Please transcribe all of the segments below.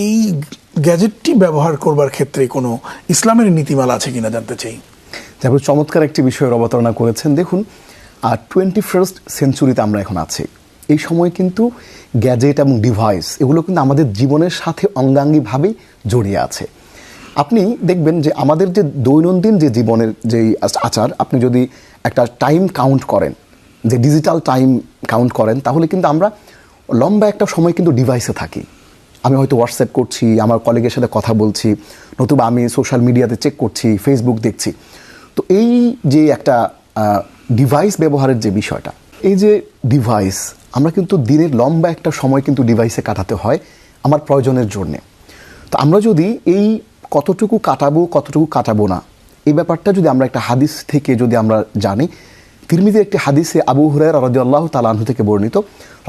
এই গ্যাজেটটি ব্যবহার করবার ক্ষেত্রে কোনো ইসলামের নীতিমালা আছে কিনা জানতে চাই। তারপর চমৎকার একটি বিষয়ের অবতারণা করেছেন। দেখুন, আর টোয়েন্টি ফার্স্ট সেঞ্চুরিতে আমরা এখন আছি। এই সময় কিন্তু গ্যাজেট এবং ডিভাইস এগুলো কিন্তু আমাদের জীবনের সাথে অঙ্গাঙ্গিভাবেই জড়িয়ে আছে। আপনি দেখবেন যে আমাদের যে দৈনন্দিন যে জীবনের যে আচার, আপনি যদি একটা টাইম কাউন্ট করেন, যে ডিজিটাল টাইম কাউন্ট করেন, তাহলে কিন্তু আমরা লম্বা একটা সময় কিন্তু ডিভাইসে থাকি। আমি হয়তো হোয়াটসঅ্যাপ করছি, আমার কলিগের সাথে কথা বলছি, নতুবা আমি সোশ্যাল মিডিয়াতে চেক করছি ফেসবুক দেখছি। তো এই যে একটা ডিভাইস ব্যবহারের যে বিষয়টা, এই যে ডিভাইস আমরা কিন্তু দিনের লম্বা একটা সময় কিন্তু ডিভাইসে কাটাতে হয় আমার প্রয়োজনের জন্যে। তো আমরা যদি এই কতটুকু কাটাবো কতটুকু কাটাবো না, এই ব্যাপারটা যদি আমরা একটা হাদিস থেকে যদি আমরা জানি তিরমিদের একটি হাদিসে আবু হুরায়রা রাদিয়াল্লাহু তাআলা আনহু থেকে বর্ণিত,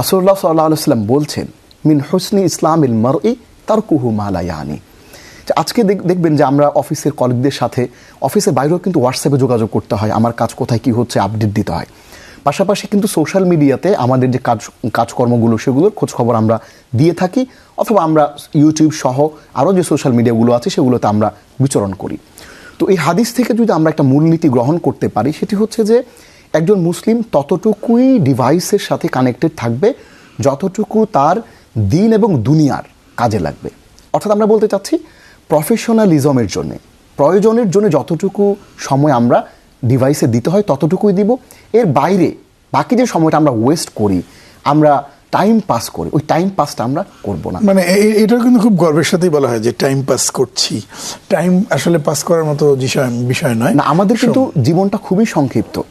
রাসূলুল্লাহ সাল্লাল্লাহু আলাইহি সাল্লাম বলছেন মিন হুসনি ইসলামিল মারই তারকুহু মা লা ইয়ানি। যে আজকে দেখ- দেখবেন যে আমরা অফিসের কলিগদের সাথে, অফিসের বাইরেও কিন্তু হোয়াটসঅ্যাপে যোগাযোগ করতে হয়, আমার কাজ কোথায়, কি হচ্ছে, আপডেট দিতে হয়। পাশাপাশি কিন্তু সোশ্যাল মিডিয়াতে আমাদের যে কাজ কাজকর্মগুলো, সেগুলোর খোঁজখবর আমরা দিয়ে থাকি, অথবা আমরা ইউটিউব সহ আরও যে সোশ্যাল মিডিয়াগুলো আছে, সেগুলোতে আমরা বিচরণ করি। তো এই হাদিস থেকে যদি আমরা একটা মূলনীতি গ্রহণ করতে পারি, সেটি হচ্ছে যে একজন মুসলিম ততটুকুই ডিভাইসের সাথে কানেক্টেড থাকবে, যতটুকু তার দিন এবং দুনিয়ার কাজে লাগবে। অর্থাৎ আমরা বলতে চাচ্ছি প্রফেশনালিজমের জন্য প্রয়োজনের জন্য যতটুকু সময় আমরা ডিভাইসে দিতে হয় ততটুকুই দিব। এর বাইরে বাকি যে সময়টা আমরা ওয়েস্ট করি আমরা টাইম পাস করি ওই টাইম পাসটা আমরা করব না। মানে এ- এটাও কিন্তু খুব গর্বের সাথেই বলা হয় যে টাইম পাস করছি। টাইম আসলে পাস করার মতো বিষয় বিষয় নয়। না আমাদের কিন্তু জীবনটা খুবই সংক্ষিপ্ত।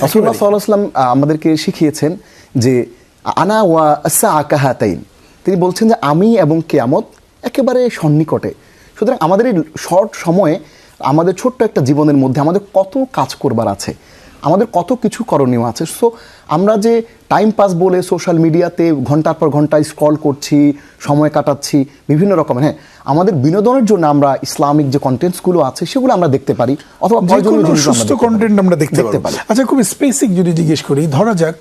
রসুল্লাহ সাল্লাহাম আমাদেরকে শিখিয়েছেন যে আনা ওয়া আসা আকাহাতাইন তিনি বলছেন যে আমি এবং কেয়ামত একেবারে সন্নিকটে। সুতরাং আমাদের এই শর্ট সময়ে আমাদের ছোট্ট একটা জীবনের মধ্যে আমাদের কত কাজ করবার আছে? আমাদের কত কিছু করণীয় আছে। সো আমরা যে টাইম পাস বলে সোশ্যাল মিডিয়াতে ঘণ্টার পর ঘণ্টা স্ক্রল করছি সময় কাটাচ্ছি বিভিন্ন রকমের হ্যাঁ আমাদের বিনোদনের জন্য আমরা ইসলামিক যে কন্টেন্টসগুলো আছে সেগুলো আমরা দেখতে পারি অথবা সুস্থ কন্টেন্ট আমরা দেখতে পারি। আচ্ছা খুব স্পেসিক যদি জিজ্ঞেস করি ধরা যাক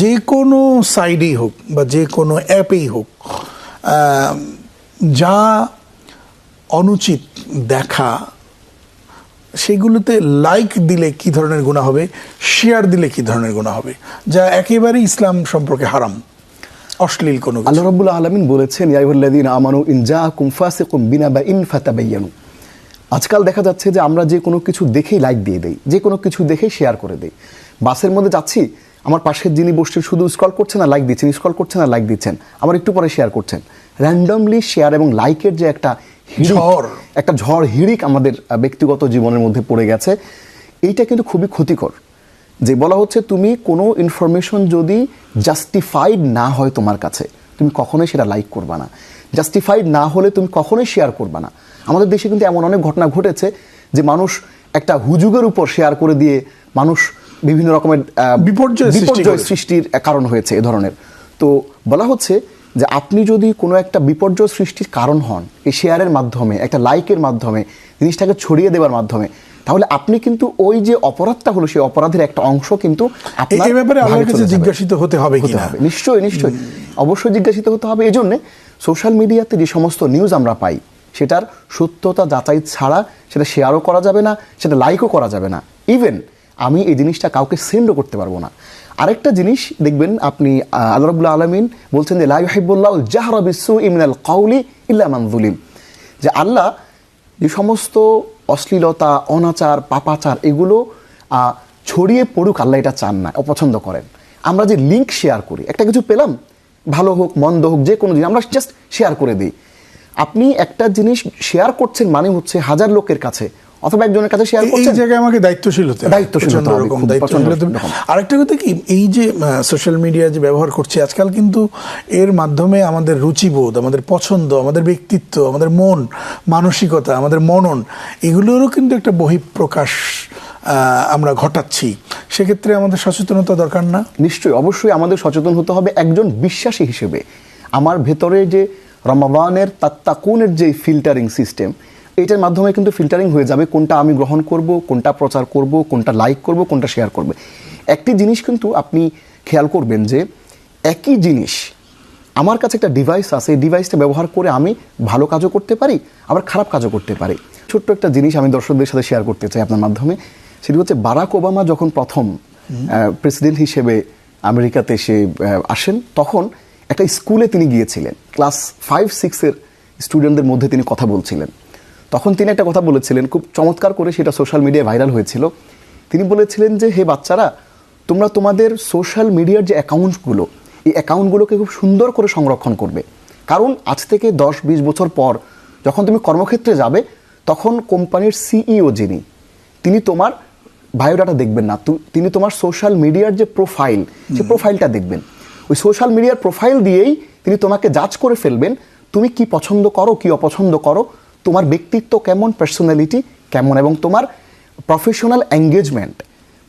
যে কোনো সাইডেই হোক বা যে কোনো অ্যাপেই হোক যা অনুচিত দেখা সেগুলোতে লাইক দিলে কি ধরনের গুণা হবে? শেয়ার দিলে কি ধরনের গুণা হবে? যা একেবারে ইসলাম সম্পর্কে হারাম। অশ্লীল কোনো। আল্লাহ রাব্বুল আলামিন বলেছেন আমানু ফাতাবায়ানু আজকাল দেখা যাচ্ছে যে আমরা যে কোনো কিছু দেখেই লাইক দিয়ে দেই, যে কোনো কিছু দেখেই শেয়ার করে দেই। বাসের মধ্যে যাচ্ছি, আমার পাশের যিনি বসছেন শুধু স্ক্রল করছেন না লাইক দিচ্ছেন স্ক্রল করছেন না লাইক দিচ্ছেন আবার একটু পরে শেয়ার করছেন। র্যান্ডমলি শেয়ার এবং লাইকের যে একটা ঝড়। একটা ঝড় হিড়িক আমাদের ব্যক্তিগত জীবনের মধ্যে পড়ে গেছে এইটা কিন্তু খুবই ক্ষতিকর যে বলা হচ্ছে তুমি কোনো ইনফরমেশন যদি জাস্টিফাইড না হয় তোমার কাছে তুমি কখনোই সেটা লাইক করবা না জাস্টিফাইড না হলে তুমি কখনোই শেয়ার করবা না আমাদের দেশে কিন্তু এমন অনেক ঘটনা ঘটেছে যে মানুষ একটা হুজুগের উপর শেয়ার করে দিয়ে মানুষ বিভিন্ন রকমের বিপর্যয়। সৃষ্টির কারণ হয়েছে এ ধরনের তো বলা হচ্ছে যে আপনি যদি কোনো একটা বিপর্যয় সৃষ্টির কারণ হন এই শেয়ারের মাধ্যমে একটা লাইকের মাধ্যমে জিনিসটাকে ছড়িয়ে দেওয়ার মাধ্যমে তাহলে আপনি কিন্তু ওই যে অপরাধটা হলো সেই অপরাধের একটা অংশ কিন্তু আপনার এ ব্যাপারে আল্লাহর কাছে জিজ্ঞাসিত হতে হবে হতে হবে। নিশ্চয়ই নিশ্চয়ই। অবশ্যই জিজ্ঞাসিত হতে হবে। এই জন্যে সোশ্যাল মিডিয়াতে যে সমস্ত নিউজ আমরা পাই সেটার সত্যতা যাচাই ছাড়া সেটা শেয়ারও করা যাবে না সেটা লাইকও করা যাবে না। ইভেন আমি এই জিনিসটা কাউকে সেন্ডও করতে পারব না। আরেকটা জিনিস দেখবেন আপনি আহ, আল্লাহ রাব্বুল আলমিন বলছেন যে লাই হাইবুল্লাহ জাহরা বিসু ইমিনাল কাউলি ইল্লা মান যে আল্লাহ যে সমস্ত অশ্লীলতা অনাচার পাপাচার এগুলো ছড়িয়ে পড়ুক আল্লাহ এটা চান না অপছন্দ করেন। আমরা যে লিঙ্ক শেয়ার করি একটা কিছু পেলাম ভালো হোক মন্দ হোক যে কোনো জিনিস আমরা জাস্ট শেয়ার করে দিই। আপনি একটা জিনিস শেয়ার করছেন মানে হচ্ছে হাজার লোকের কাছে অথবা একজনের কাছে শেয়ার এই- এই জায়গায় আমাকে দায়িত্বশীল হতে হবে। দায়িত্বশীল হতে প্রচণ্ড হবে, রকম খুব দায়িত্বশীল প্রচণ্ড হতে হবে। রকম। আরেকটা কথা কি এই যে সোশ্যাল মিডিয়া যে ব্যবহার করছি আজকাল কিন্তু এর মাধ্যমে আমাদের রুচিবোধ আমাদের পছন্দ আমাদের ব্যক্তিত্ব আমাদের মন মানসিকতা আমাদের মনন এগুলোরও কিন্তু একটা বহিঃপ্রকাশ আমরা ঘটাচ্ছি সেক্ষেত্রে আমাদের সচেতনতা দরকার না নিশ্চয়ই অবশ্যই আমাদের সচেতন হতে হবে একজন বিশ্বাসী হিসেবে আমার ভেতরে যে রমাবানের তাত্তাকুনের যে ফিল্টারিং সিস্টেম এটার মাধ্যমে কিন্তু ফিল্টারিং হয়ে যাবে কোনটা আমি গ্রহণ করব কোনটা প্রচার করব কোনটা লাইক করব কোনটা শেয়ার করবে। একটি জিনিস কিন্তু আপনি খেয়াল করবেন যে একই জিনিস আমার কাছে একটা ডিভাইস আছে এই ডিভাইসটা ব্যবহার করে আমি ভালো কাজও করতে পারি আবার খারাপ কাজও করতে পারি। ছোট্ট একটা জিনিস আমি দর্শকদের সাথে শেয়ার করতে চাই আপনার মাধ্যমে। সেটি হচ্ছে বারাক ওবামা যখন প্রথম প্রেসিডেন্ট হিসেবে আমেরিকাতে এসে আসেন তখন একটা স্কুলে তিনি গিয়েছিলেন। ক্লাস ফাইভ সিক্সের স্টুডেন্টদের মধ্যে তিনি কথা বলছিলেন। তখন তিনি একটা কথা বলেছিলেন খুব চমৎকার করে সেটা সোশ্যাল মিডিয়ায় ভাইরাল হয়েছিল। তিনি বলেছিলেন যে হে বাচ্চারা তোমরা তোমাদের সোশ্যাল মিডিয়ার যে অ্যাকাউন্টগুলো এই অ্যাকাউন্টগুলোকে খুব সুন্দর করে সংরক্ষণ করবে। কারণ আজ থেকে দশ বিশ বছর পর যখন তুমি কর্মক্ষেত্রে যাবে তখন কোম্পানির সিইও যিনি তিনি তোমার বায়োডাটা দেখবেন না। তিনি তোমার সোশ্যাল মিডিয়ার যে প্রোফাইল সে প্রোফাইলটা দেখবেন। ওই সোশ্যাল মিডিয়ার প্রোফাইল দিয়েই তিনি তোমাকে জাজ করে ফেলবেন তুমি কি পছন্দ করো কি অপছন্দ করো। তোমার ব্যক্তিত্ব কেমন পার্সোনালিটি কেমন এবং তোমার প্রফেশনাল এঙ্গেজমেন্ট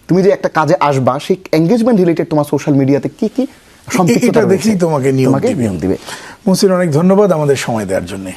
তুমি যে একটা কাজে আসবা সেই এঙ্গেজমেন্ট রিলেটেড তোমার সোশ্যাল মিডিয়াতে কি কি সম্পৃক্ততা দেখেই তোমাকে নিয়োগ দিবে। মুসির অনেক ধন্যবাদ আমাদের সময় দেওয়ার জন্য।